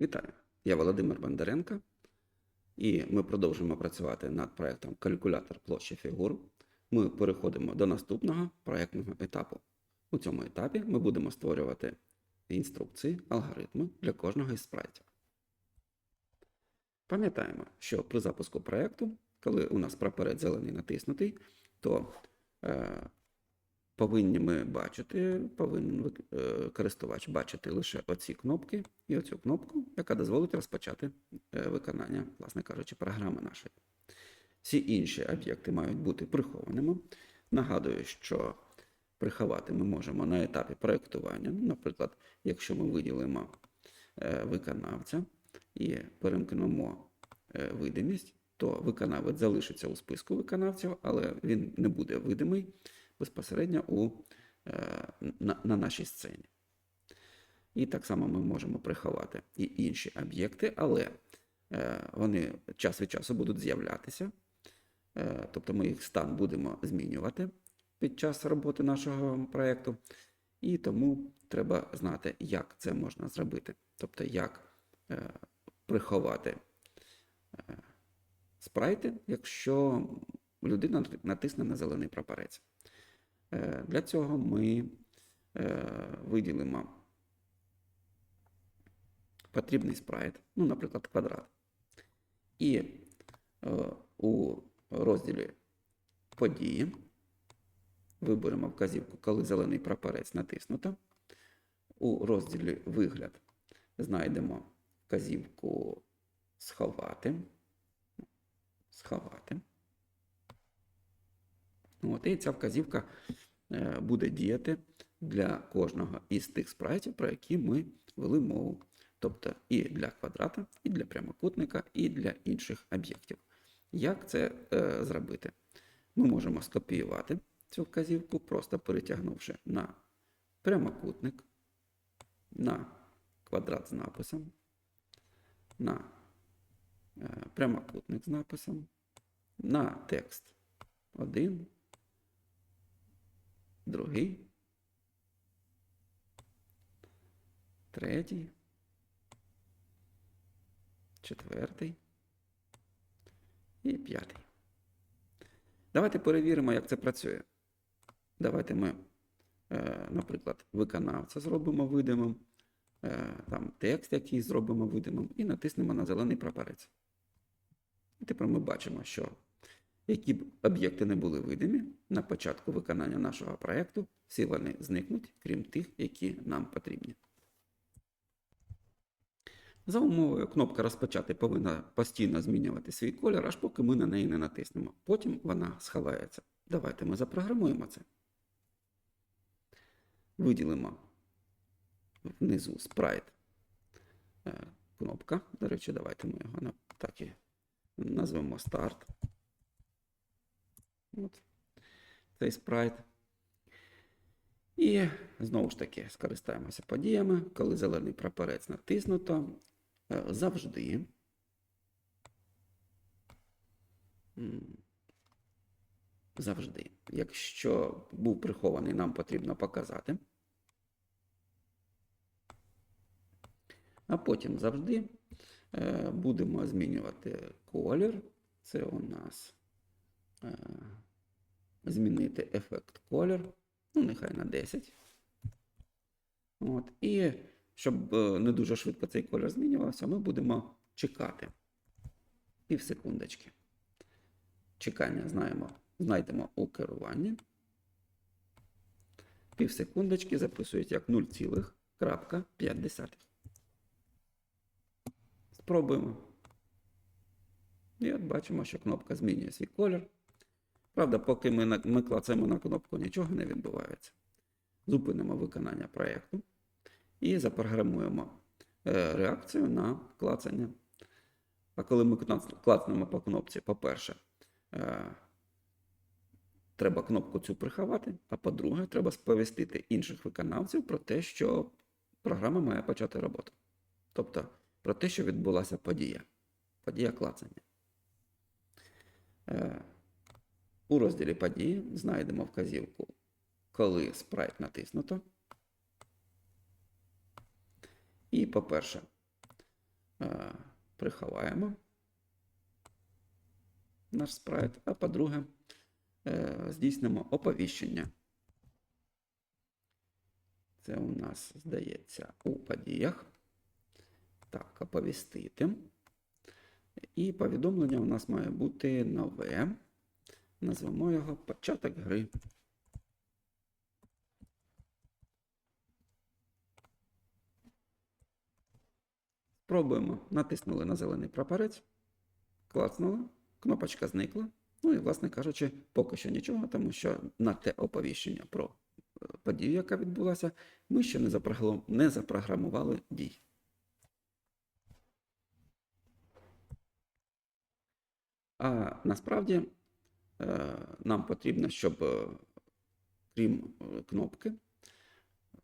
Вітаю! Я Володимир Бондаренко, і ми продовжуємо працювати над проєктом Калькулятор площі фігур. Ми переходимо до наступного проєктного етапу. У цьому етапі ми будемо створювати інструкції, алгоритми для кожного із спрайтів. Пам'ятаємо, що при запуску проєкту, коли у нас прапорець зелений натиснутий, то е, повинні ми бачити, повинен е, користувач бачити лише оці кнопки і оцю кнопку, яка дозволить розпочати е, виконання, власне кажучи, програми нашої. Всі інші об'єкти мають бути прихованими. Нагадую, що приховати ми можемо на етапі проєктування. Наприклад, якщо ми виділимо е, виконавця і перемкнемо видимість, то виконавець залишиться у списку виконавців, але він не буде видимий безпосередньо у, е, на, на нашій сцені. І так само ми можемо приховати і інші об'єкти, але е, вони час від часу будуть з'являтися. Е, Тобто ми їх стан будемо змінювати під час роботи нашого проєкту. І тому треба знати, як це можна зробити. Тобто, як приховати спрайти, якщо людина натисне на зелений прапорець. Е, Для цього ми е, виділимо потрібний спрайт, ну, наприклад, квадрат. І е, у розділі події виберемо вказівку, коли зелений прапорець натиснуто. У розділі вигляд знайдемо вказівку сховати. Сховати. От, і ця вказівка е, буде діяти для кожного із тих спрайтів, про які ми вели мову. Тобто і для квадрата, і для прямокутника, і для інших об'єктів. Як це е, зробити? Ми можемо скопіювати цю вказівку, просто перетягнувши на прямокутник, на квадрат з написом, на е, прямокутник з написом, на текст 1, другий, третій, четвертий і п'ятий. Давайте перевіримо, як це працює. Давайте ми, е, наприклад, виконавця зробимо видимим, е, там текст який зробимо видимим, і натиснемо на зелений прапорець. І тепер ми бачимо, що які б об'єкти не були видимі на початку виконання нашого проєкту, всі вони зникнуть, крім тих, які нам потрібні. За умовою, кнопка розпочати повинна постійно змінювати свій колір, аж поки ми на неї не натиснемо. Потім вона сховається. Давайте ми запрограмуємо це. Виділимо внизу спрайт. Кнопка. До речі, давайте ми його так і назвемо старт. От. Цей спрайт. І знову ж таки скористаємося подіями, коли зелений прапорець натиснуто, е, завжди. Завжди. Якщо був прихований, нам потрібно показати. А потім завжди е, будемо змінювати колір. Це у нас змінити ефект колір. Ну, нехай на 10. От. І щоб е, не дуже швидко цей колір змінювався, ми будемо чекати пів секундочки. Чекання знаємо, знайдемо у керуванні. Пів секундочки записують як 0,5. Спробуємо. І от бачимо, що кнопка змінює свій колір. Правда, поки ми, ми клацаємо на кнопку, нічого не відбувається. Зупинимо виконання проєкту і запрограмуємо е, реакцію на клацання. А коли ми клацнемо по кнопці, по-перше, е, треба кнопку цю приховати, а по-друге, треба сповістити інших виконавців про те, що програма має почати роботу. Тобто про те, що відбулася подія. Подія клацання. У розділі події знайдемо вказівку, коли спрайт натиснуто. І, по-перше, е, приховаємо наш спрайт, а по-друге, е, здійснимо оповіщення. Це у нас, здається, у подіях. Так, оповістити. І повідомлення у нас має бути нове. Назвемо його початок гри. Спробуємо. Натиснули на зелений прапорець, клацнули, кнопочка зникла. Ну і, власне кажучи, поки що нічого, тому що на те оповіщення про е, подію, яка відбулася, ми ще не запрограм- не запрограмували дій. А насправді нам потрібно, щоб е, крім е, кнопки,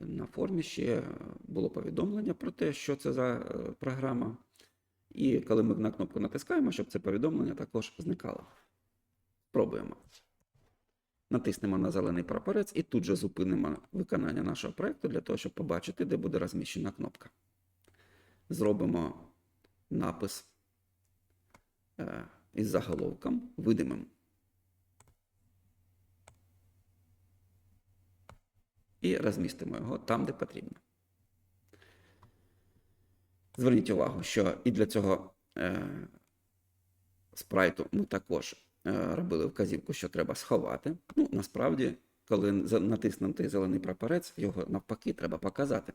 на формі ще було повідомлення про те, що це за е, програма. І коли ми на кнопку натискаємо, щоб це повідомлення також зникало. Спробуємо. Натиснемо на зелений прапорець і тут же зупинимо виконання нашого проєкту для того, щоб побачити, де буде розміщена кнопка. Зробимо напис е, із заголовком видимим. І розмістимо його там, де потрібно. Зверніть увагу, що і для цього е, спрайту ми також е, робили вказівку, що треба сховати. Ну, насправді, коли натиснутий зелений прапорець, його навпаки треба показати.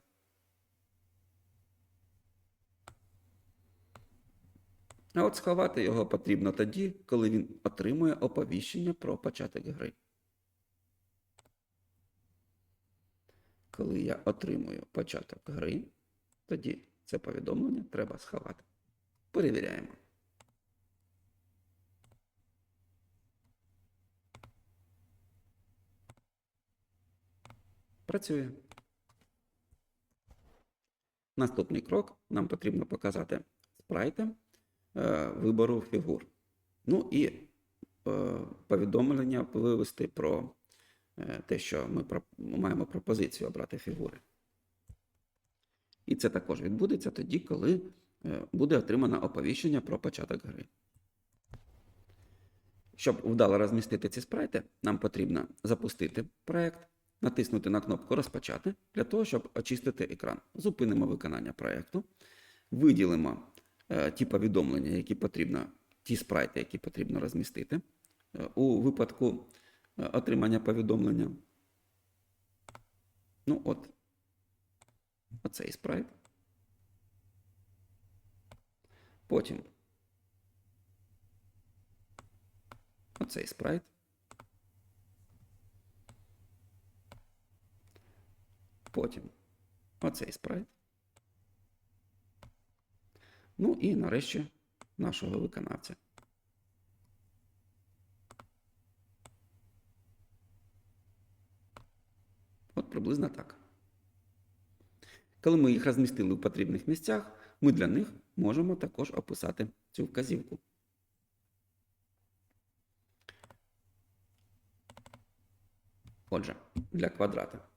А от сховати його потрібно тоді, коли він отримує оповіщення про початок гри. Коли я отримую початок гри, тоді це повідомлення треба сховати. Перевіряємо. Працює. Наступний крок нам потрібно показати спрайти е, вибору фігур. Ну і е, повідомлення вивести про те, що ми маємо пропозицію обрати фігури. І це також відбудеться тоді, коли е, буде отримано оповіщення про початок гри. Щоб вдало розмістити ці спрайти, нам потрібно запустити проєкт, натиснути на кнопку Розпочати для того, щоб очистити екран. Зупинимо виконання проєкту, виділимо е, ті повідомлення, які потрібно, ті спрайти, які потрібно розмістити. Е, у випадку е, отримання повідомлення. Ну, от, оцей спрайт. Потім оцей спрайт. Потім оцей спрайт. Ну і нарешті нашого виконавця. От приблизно так. Коли ми їх розмістили в потрібних місцях, ми для них можемо також описати цю вказівку. Отже, для квадрата,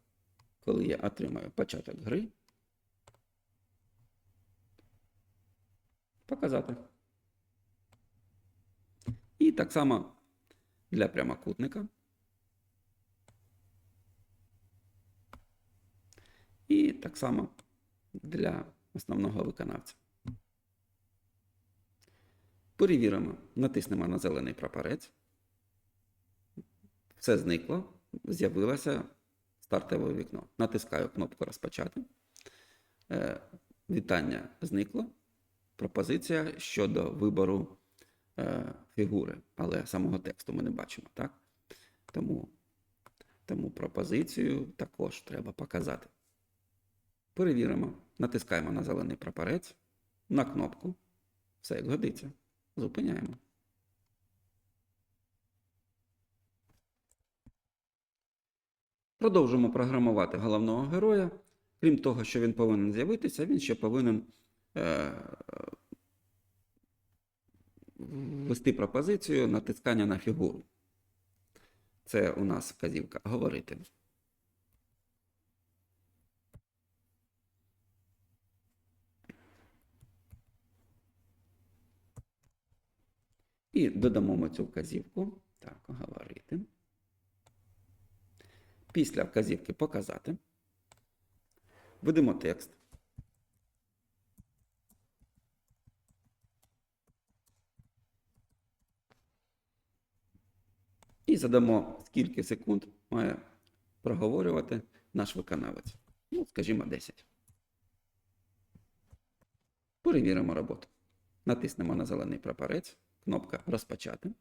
коли я отримаю початок гри, показати. І так само для прямокутника. І так само для основного виконавця. Перевіримо, натиснемо на зелений прапорець. Все зникло, з'явилося стартове вікно. Натискаю кнопку Розпочати. Е, Вітання зникло. Пропозиція щодо вибору е, фігури, але самого тексту ми не бачимо, так? Тому, тому пропозицію також треба показати. Перевіримо, натискаємо на зелений прапорець, на кнопку. Все як годиться. Зупиняємо. Продовжуємо програмувати головного героя. Крім того, що він повинен з'явитися, він ще повинен е, ввести пропозицію натискання на фігуру. Це у нас вказівка говорити. І додамо ми цю вказівку. Так, говорити. Після вказівки показати. Введемо текст. І задамо, скільки секунд має проговорювати наш виконавець. Ну, скажімо, 10. Перевіримо роботу. Натиснемо на зелений прапорець, кнопка Розпочати.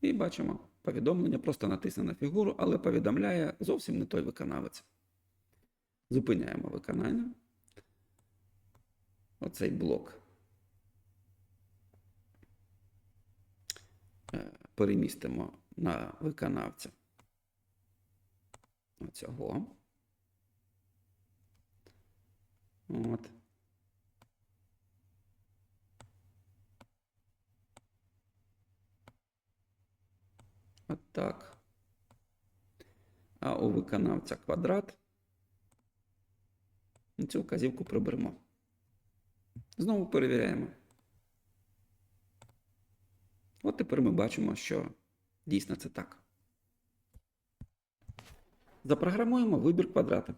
І бачимо повідомлення, просто натисне на фігуру, але повідомляє зовсім не той виконавець. Зупиняємо виконання. Оцей блок. Е, Перемістимо на виконавця. Оцього. От. От так. А у виконавця квадрат. Цю вказівку приберемо. Знову перевіряємо. От тепер ми бачимо, що дійсно це так. Запрограмуємо вибір квадрата.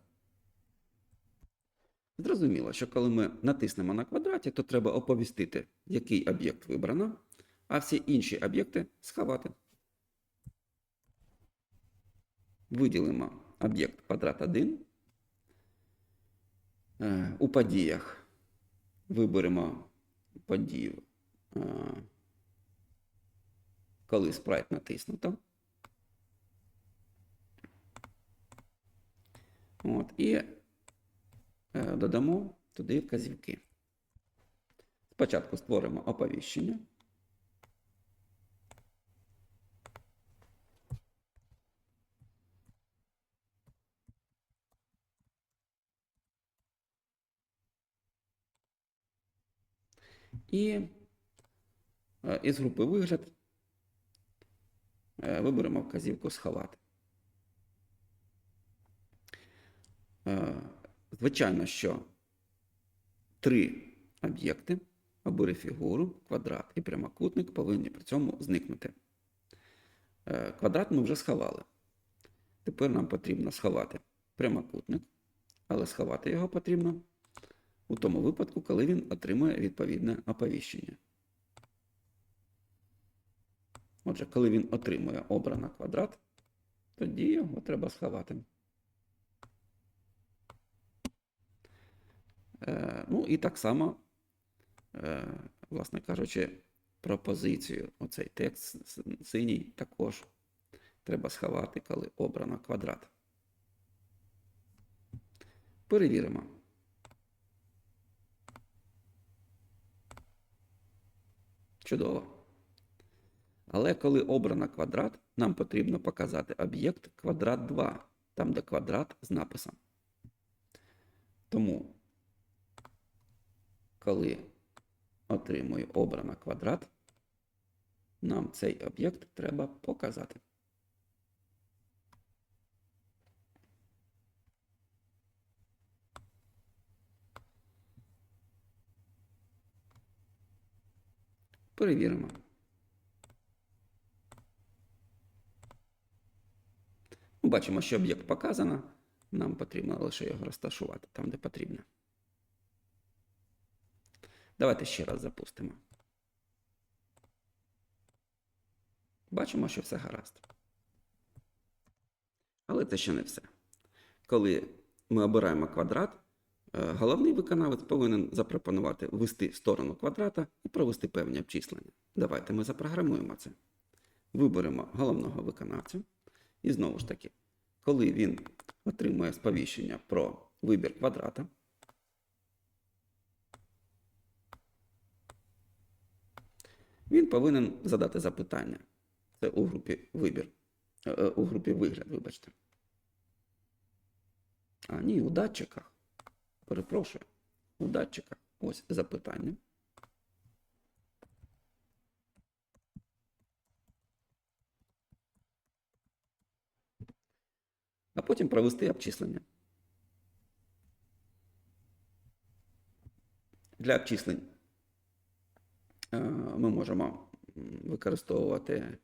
Зрозуміло, що коли ми натиснемо на квадраті, то треба оповістити, який об'єкт вибрано, а всі інші об'єкти сховати. Виділимо об'єкт квадрат 1. Е, У подіях виберемо подію, е, коли спрайт натиснуто. От, і е, додамо туди вказівки. Спочатку створимо оповіщення. І е, із групи вигляд е, виберемо вказівку сховати. Е, Звичайно, що три об'єкти, обери фігуру, квадрат і прямокутник повинні при цьому зникнути. Квадрат ми вже сховали. Тепер нам потрібно сховати прямокутник, але сховати його потрібно у тому випадку, коли він отримує відповідне оповіщення. Отже, коли він отримує обрано квадрат, тоді його треба сховати. Е, ну і так само, е, власне кажучи, пропозицію. Оцей текст синій також треба сховати, коли обрано квадрат. Перевіримо. Чудово. Але коли обрано квадрат, нам потрібно показати об'єкт квадрат 2, там де квадрат з написом. Тому, коли отримую обрано квадрат, нам цей об'єкт треба показати. Перевіримо. Ми бачимо, що об'єкт показано. Нам потрібно лише його розташувати там, де потрібно. Давайте ще раз запустимо. Бачимо, що все гаразд. Але це ще не все. Коли ми обираємо квадрат, головний виконавець повинен запропонувати ввести сторону квадрата і провести певні обчислення. Давайте ми запрограмуємо це. Виберемо головного виконавця. І знову ж таки, коли він отримує сповіщення про вибір квадрата, він повинен задати запитання. Це у групі вибір. Е, е, У групі вигляд, вибачте. А, ні, у датчиках. Перепрошую. У датчиках. Ось запитання. А потім провести обчислення. Для обчислень е, ми можемо використовувати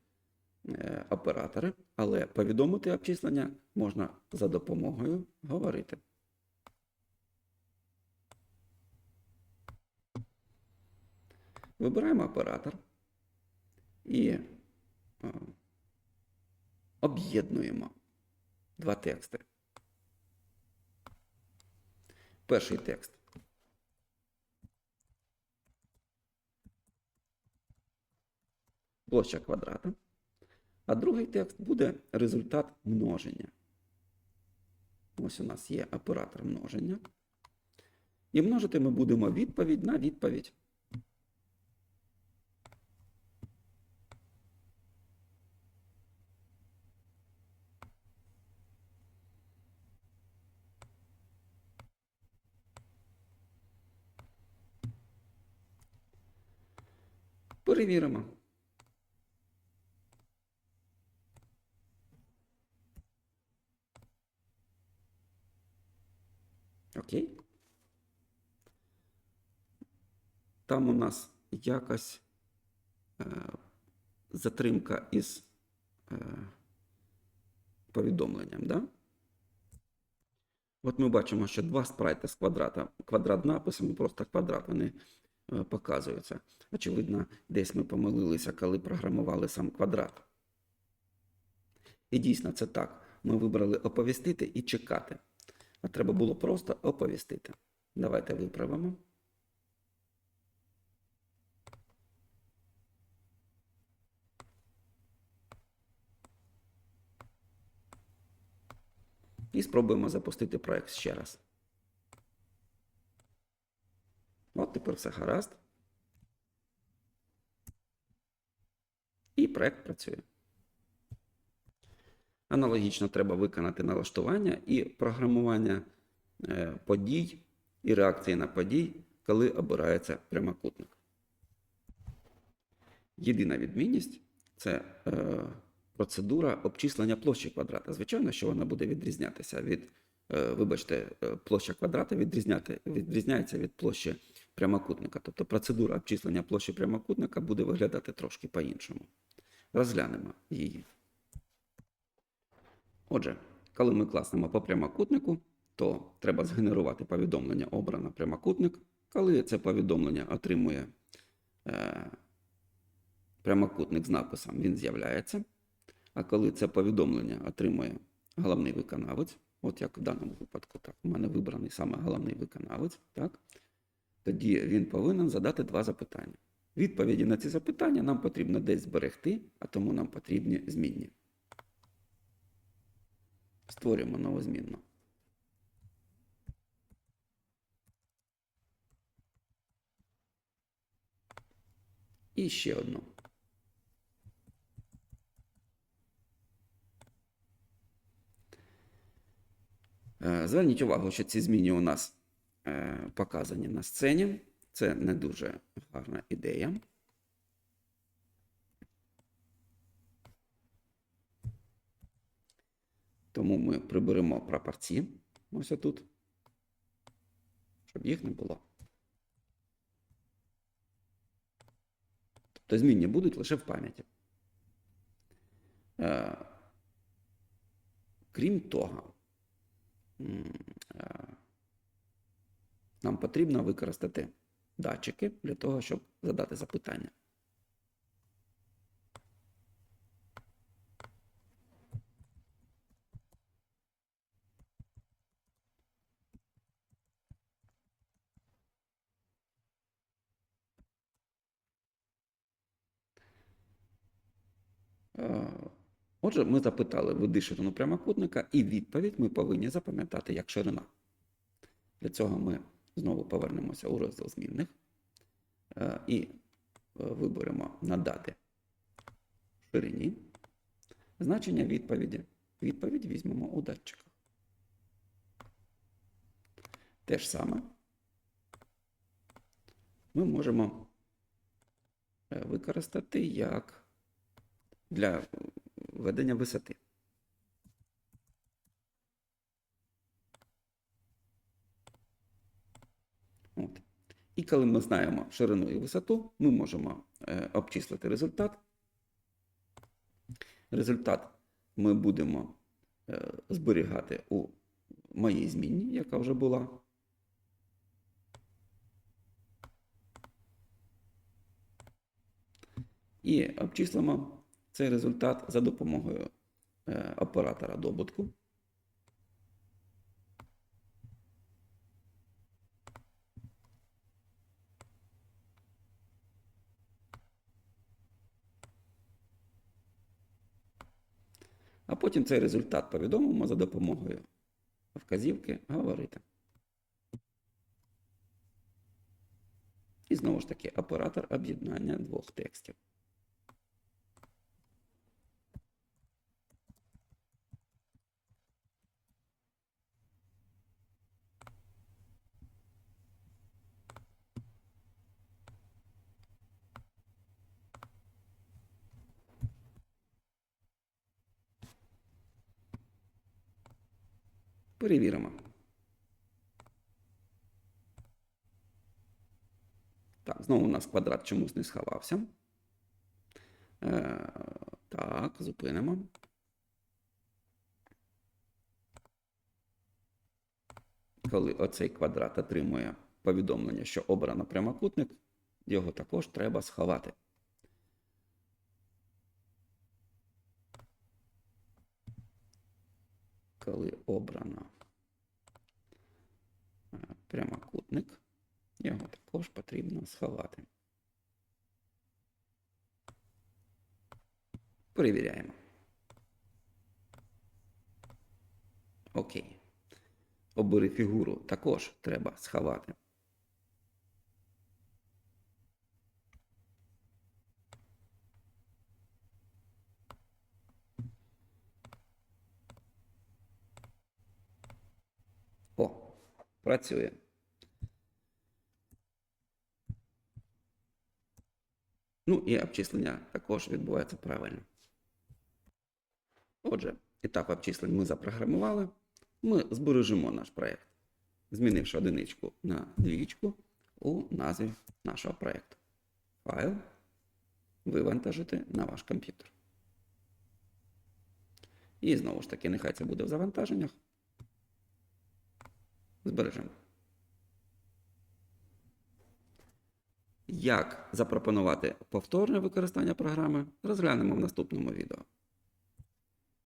е, оператори, але повідомити обчислення можна за допомогою говорити. Вибираємо оператор і е, об'єднуємо два тексти. Перший текст. Площа квадрата. А другий текст буде результат множення. Ось у нас є оператор множення. І множити ми будемо відповідь на відповідь. Перевіримо. Окей. Там у нас якась е, затримка із е, повідомленням, да? От ми бачимо, що два спрайти з квадрата, квадрат написом просто квадрат, вони е, показуються. Очевидно, десь ми помилилися, коли програмували сам квадрат. І дійсно це так. Ми вибрали оповістити і чекати. А треба було просто оповістити. Давайте виправимо. І спробуємо запустити проект ще раз. От тепер все гаразд. І проект працює. Аналогічно треба виконати налаштування і програмування е, подій і реакції на подій, коли обирається прямокутник. Єдина відмінність це е, процедура обчислення площі квадрата. Звичайно, що вона буде відрізнятися від, е, вибачте, е, площа квадрата відрізняти, відрізняється від площі прямокутника. Тобто процедура обчислення площі прямокутника буде виглядати трошки по-іншому. Розглянемо її. Отже, коли ми класнемо по прямокутнику, то треба згенерувати повідомлення обрано прямокутник. Коли це повідомлення отримує е, прямокутник з написом, він з'являється. А коли це повідомлення отримує головний виконавець, от як в даному випадку, так, у мене вибраний саме головний виконавець, так, тоді він повинен задати два запитання. Відповіді на ці запитання нам потрібно десь зберегти, а тому нам потрібні змінні. Створюємо нову змінну. І ще одну. Е, Зверніть увагу, що ці зміни у нас показані на сцені. Це не дуже гарна ідея. Тому ми приберемо прапорці ось отут, щоб їх не було. Тобто змінні будуть лише в пам'яті. Е, крім того, е, нам потрібно використати датчики для того, щоб задати запитання. Е, Отже, ми запитали види ширину прямокутника, і відповідь ми повинні запам'ятати як ширина. Для цього ми знову повернемося у розділ змінних е, і е, виберемо надати ширині. Значення відповіді. Відповідь візьмемо у датчиках. Те ж саме ми можемо е, використати як для ведення висоти. От. І коли ми знаємо ширину і висоту, ми можемо е, обчислити результат. Результат ми будемо е, зберігати у моїй змінні, яка вже була. І обчислимо цей результат за допомогою е, оператора добутку. Потім цей результат повідомимо за допомогою вказівки говорити. І знову ж таки оператор об'єднання двох текстів. Перевіримо. Так, знову у нас квадрат чомусь не сховався. Е, так, зупинимо. Коли оцей квадрат отримує повідомлення, що обрано прямокутник, його також треба сховати. Коли обрано е, прямокутник, його також потрібно сховати. Перевіряємо. Окей. Обери фігуру також треба сховати. О, працює. Ну і обчислення також відбувається правильно. Отже, етап обчислень ми запрограмували. Ми збережемо наш проєкт, змінивши одиничку на двічку у назві нашого проєкту. Файл вивантажити на ваш комп'ютер. І знову ж таки, нехай це буде в завантаженнях. Збережемо. Як запропонувати повторне використання програми, розглянемо в наступному відео.